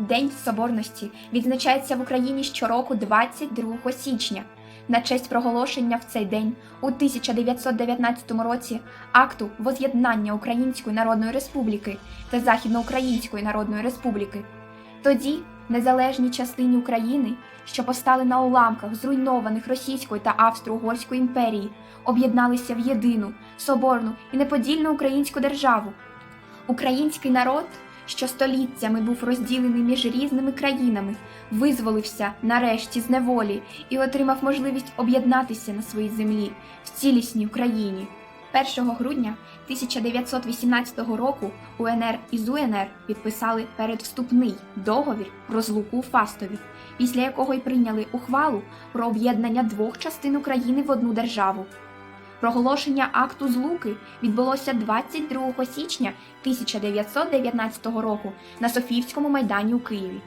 День Соборності відзначається в Україні щороку 22 січня. На честь проголошення в цей день у 1919 році акту воз'єднання Української Народної Республіки та Західноукраїнської Народної Республіки. Тоді незалежні частині України, що постали на уламках зруйнованих Російської та Австро-Угорської імперії, об'єдналися в єдину, соборну і неподільну українську державу. Український народ, що століттями був розділений між різними країнами, визволився нарешті з неволі і отримав можливість об'єднатися на своїй землі в цілісній Україні. 1 грудня 1918 року УНР і ЗУНР підписали передвступний договір про злуку у Фастові, після якого й прийняли ухвалу про об'єднання двох частин України в одну державу. Проголошення акту злуки відбулося 22 січня 1919 року на Софіївському майдані у Києві.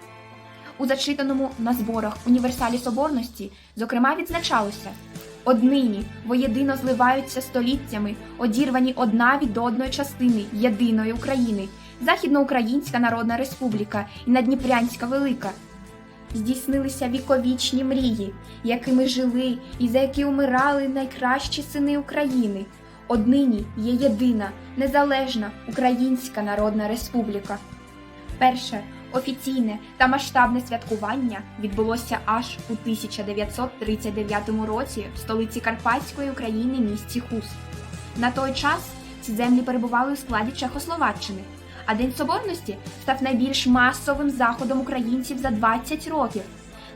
У зачитаному на зборах універсалі Соборності, зокрема, відзначалося однині воєдино зливаються століттями, одірвані одна від одної частини єдиної України, Західноукраїнська Народна Республіка і Надніпрянська Велика. Здійснилися віковічні мрії, якими жили і за які умирали найкращі сини України. Однині є єдина незалежна Українська Народна Республіка. Перше офіційне та масштабне святкування відбулося аж у 1939 році в столиці Карпатської України місті Хуст. На той час ці землі перебували у складі Чехословаччини, а День Соборності став найбільш масовим заходом українців за 20 років.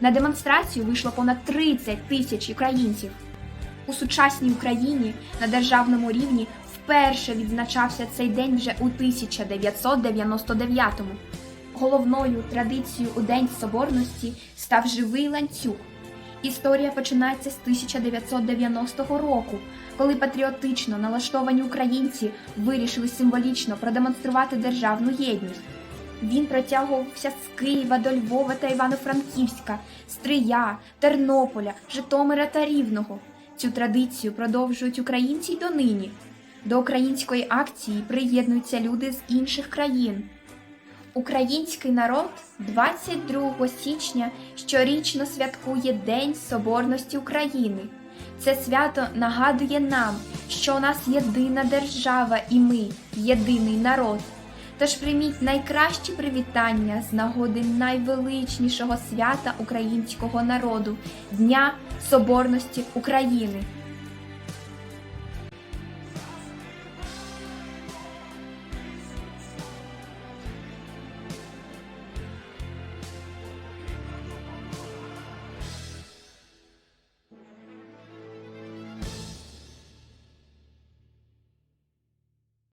На демонстрацію вийшло понад 30 тисяч українців. У сучасній Україні на державному рівні вперше відзначався цей день вже у 1999-му. Головною традицією у День Соборності став живий ланцюг. Історія починається з 1990 року, коли патріотично налаштовані українці вирішили символічно продемонструвати державну єдність. Він протягувався з Києва до Львова та Івано-Франківська, Стрия, Тернополя, Житомира та Рівного. Цю традицію продовжують українці й донині. До української акції приєднуються люди з інших країн. Український народ 22 січня щорічно святкує День Соборності України. Це свято нагадує нам, що у нас єдина держава і ми єдиний народ. Тож прийміть найкращі привітання з нагоди найвеличнішого свята українського народу Дня Соборності України.